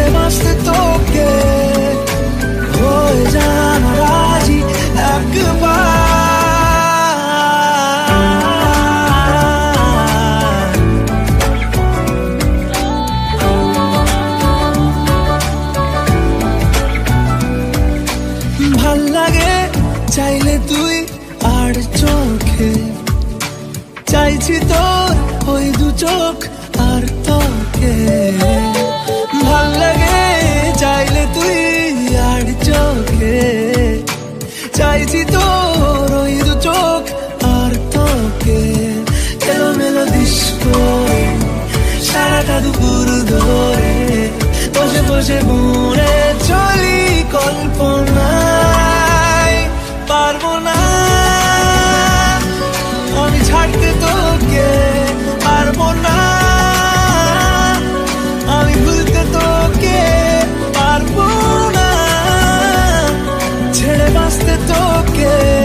ছেড়ে বাঁচতে তোকে হয়ে জানা রাজি একবার লাগে চাইলে তুই আর চোখে চাইছি তোর ওই দু চোখ আর তোকে চাইছি তোর ওই দু চোখ আর তোকে। এলো মেলো ডিস্কো সারাটা দুপুর ধরে বসে বসে মন más te toque.